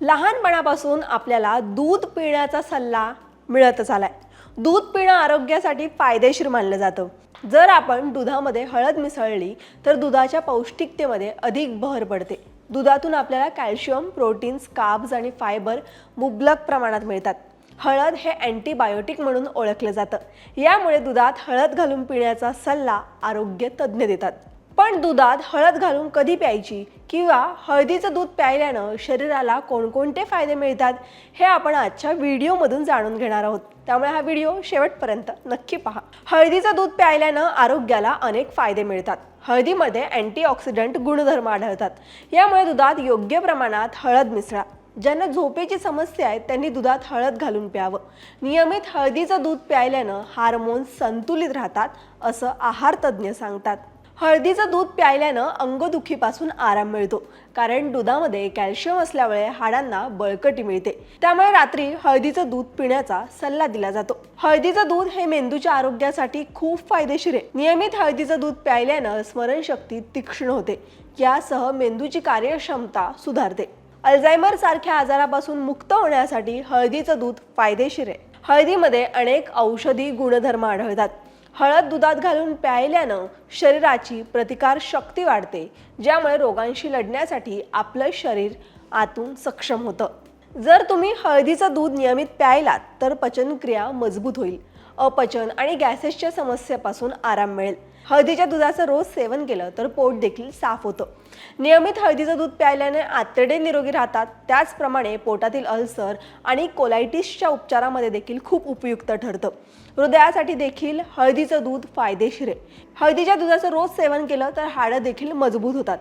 लहानपणापासून आपल्याला दूध पिण्याचा सल्ला मिळतच आलाय. दूध पिणं आरोग्यासाठी फायदेशीर मानलं जातं. जर आपण दुधामध्ये हळद मिसळली तर दुधाच्या पौष्टिकतेमध्ये अधिक भर पडते. दुधातून आपल्याला कॅल्शियम प्रोटीन्स काब्ज आणि फायबर मुबलक प्रमाणात मिळतात. हळद हे अँटीबायोटिक म्हणून ओळखलं जातं. यामुळे दुधात हळद घालून पिण्याचा सल्ला आरोग्य तज्ज्ञ देतात. पण दुधात हळद घालून कधी प्यायची किंवा हळदीचं दूध प्यायल्यानं शरीराला कोणकोणते फायदे मिळतात हे आपण आजच्या व्हिडिओमधून जाणून घेणार आहोत. त्यामुळे हा व्हिडिओ शेवटपर्यंत नक्की पहा. हळदीचं दूध प्यायल्यानं आरोग्याला अनेक फायदे मिळतात. हळदीमध्ये अँटीऑक्सिडंट गुणधर्म आढळतात. यामुळे दुधात योग्य प्रमाणात हळद मिसळा. ज्यांना झोपेची समस्या आहे त्यांनी दुधात हळद घालून प्यावं. नियमित हळदीचं दूध प्यायल्यानं हार्मोन्स संतुलित राहतात असं आहार तज्ज्ञ सांगतात. हळदीचं दूध प्यायल्यानं अंगदुखीपासून आराम मिळतो. कारण दुधामध्ये कॅल्शियम असल्यामुळे हाडांना बळकटी मिळते. त्यामुळे रात्री हळदीचं दूध पिण्याचा सल्ला दिला जातो. हळदीचं दूध हे मेंदूच्या आरोग्यासाठी खूप फायदेशीर आहे. नियमित हळदीचं दूध प्यायल्यानं स्मरणशक्ती तीक्ष्ण होते. यासह मेंदूची कार्यक्षमता सुधारते. अल्झायमर सारख्या आजारापासून मुक्त होण्यासाठी हळदीचं दूध फायदेशीर आहे. हळदीमध्ये अनेक औषधी गुणधर्म आढळतात. हळद दुधात घालून प्यायल्यानं शरीराची प्रतिकार शक्ती वाढते ज्यामुळे रोगांशी लढण्यासाठी आपलं शरीर आतून सक्षम होतं. जर तुम्ही हळदीचं दूध नियमित प्यायलात तर पचनक्रिया मजबूत होईल. अपचन आणि गॅसेसच्या समस्येपासून आराम मिळेल. हळदीच्या दुधाचं रोज सेवन केलं तर पोट देखील साफ होतं. नियमित हळदीचं दूध प्यायल्याने आतडे निरोगी राहतात. त्याचप्रमाणे पोटातील अल्सर आणि कोलायटिसच्या उपचारामध्ये देखील खूप उपयुक्त ठरतं. हृदयासाठी देखील हळदीचं दूध फायदेशीर आहे. हळदीच्या दुधाचं रोज सेवन केलं तर हाडं देखील मजबूत होतात.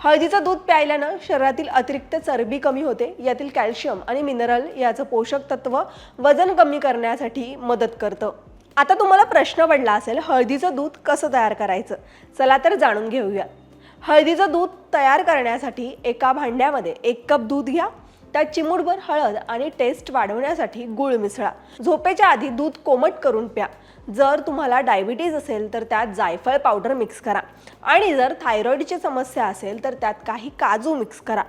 हळदीचं दूध प्यायल्यानं शरीरातील अतिरिक्त चरबी कमी होते. यातील कॅल्शियम आणि मिनरल याचं पोषक तत्व वजन कमी करण्यासाठी मदत करतं. आता तुम्हाला प्रश्न पडला असेल हळदीचं दूध कसं तयार करायचं? चला तर जाणून घेऊया. हळदीचं दूध तयार करण्यासाठी एका भांड्यामध्ये एक कप दूध घ्या. त्यात चिमूटभर हळद आणि टेस्ट वाढवण्यासाठी गुळ मिसळा. झोपेच्या आधी दूध कोमट करून प्या. जर तुम्हाला डायबिटीज असेल तर त्यात जायफळ पावडर मिक्स करा. आणि जर थायरॉईडची समस्या असेल तर त्यात काही काजू मिक्स करा.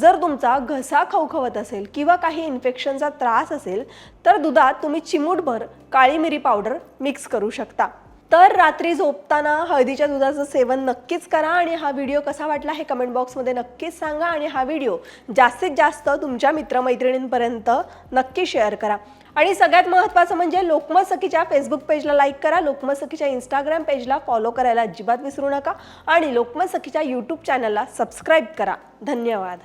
जर तुमचा घसा खवखवत असेल किंवा काही इन्फेक्शनचा त्रास असेल तर दुधात तुम्ही चिमूटभर काळी मिरी पावडर मिक्स करू शकता. तर रात्री झोपताना हळदीच्या दुधाचं सेवन नक्कीच करा आणि हा व्हिडिओ कसा वाटला हे कमेंट बॉक्समध्ये नक्कीच सांगा आणि हा व्हिडिओ जास्तीत जास्त तुमच्या मित्रमैत्रिणींपर्यंत नक्की शेअर करा. आणि सगळ्यात महत्त्वाचं म्हणजे लोकमत सखीच्या फेसबुक पेजला लाईक करा. लोकमत सखीच्या इंस्टाग्राम पेजला फॉलो करायला अजिबात विसरू नका. आणि लोकमत सखीच्या यूट्यूब चॅनलला सबस्क्राईब करा. धन्यवाद.